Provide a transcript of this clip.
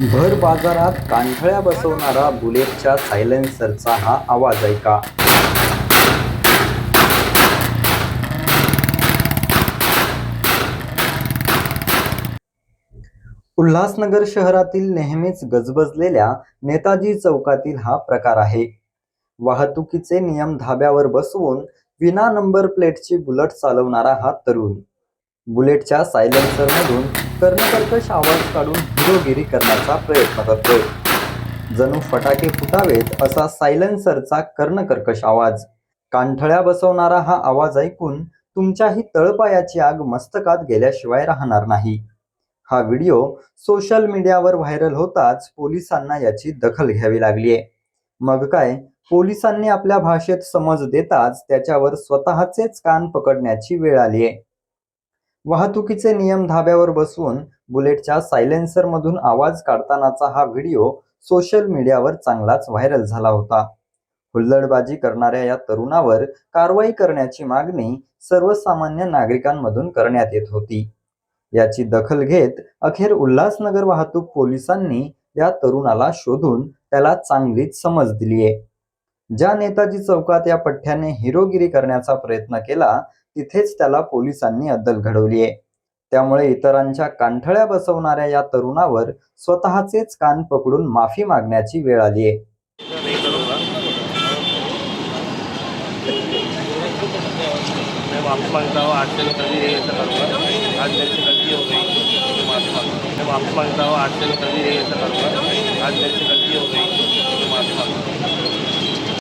भर बाजारात कांठळ्या बसवणारा बुलेटच्या सायलेन्सरचा हा आवाज ऐका. उल्हासनगर शहरातील नेहमीच गजबजलेल्या नेताजी चौकातील हा प्रकार आहे. वाहतुकीचे नियम धाब्यावर बसवून विना नंबर प्लेटची बुलेट चालवणारा हा तरुण. बुलेटच्या सायलेन्सरमधून कर्णकर्कश आवाज काढून हिरोगिरी करण्याचा प्रयत्न करतोय. जणू फटाके फुटावेत असा सायलेन्सरचा कर्णकर्कश आवाज. कांठळ्या बसवणारा हा आवाज ऐकून तुमच्याही तळपायाची आग मस्तकात गेल्याशिवाय राहणार नाही. हा व्हिडिओ सोशल मीडियावर व्हायरल होताच पोलिसांना याची दखल घ्यावी लागलीये. मग काय? पोलिसांनी आपल्या भाषेत समज देताच त्याच्यावर स्वतःचेच कान पकडण्याची वेळ आलीय. वाहतुकीचे नियम धाब्यावर बसवून बुलेटच्या सायलेन्सर मधून आवाज काढतानाचा हा व्हिडिओ सोशल मीडियावर चांगलाच व्हायरल झाला होता. हुल्लडबाजी करणाऱ्या या तरुणावर कारवाई करण्याची मागणी सर्वसामान्य नागरिकांमधून करण्यात येत होती. याची दखल घेत अखेर उल्हासनगर वाहतूक पोलिसांनी या तरुणाला शोधून त्याला चांगलीच समज दिलीये. ज्या नेताजी चौकात या पठ्ठ्याने हिरोगिरी करण्याचा प्रयत्न केला तिथेच त्याला पोलिसांनी अद्दल घडवलीये त्यामुळे इतरांच्या कांठळ्या बसवणाऱ्या या तरुणावर स्वतःचेच कान पकडून माफी मागण्याची वेळ आलीये आहे. माफ़ी मांगता. हूँ आज से मैं कभी नहीं ऐसा करूँगा आज मेरे से गलती हो गई. माफ़ी मांगता. हूँ माफ़ी मांगता. हूँ आज से मैं कभी नहीं ऐसा करूँगा आज मेरे से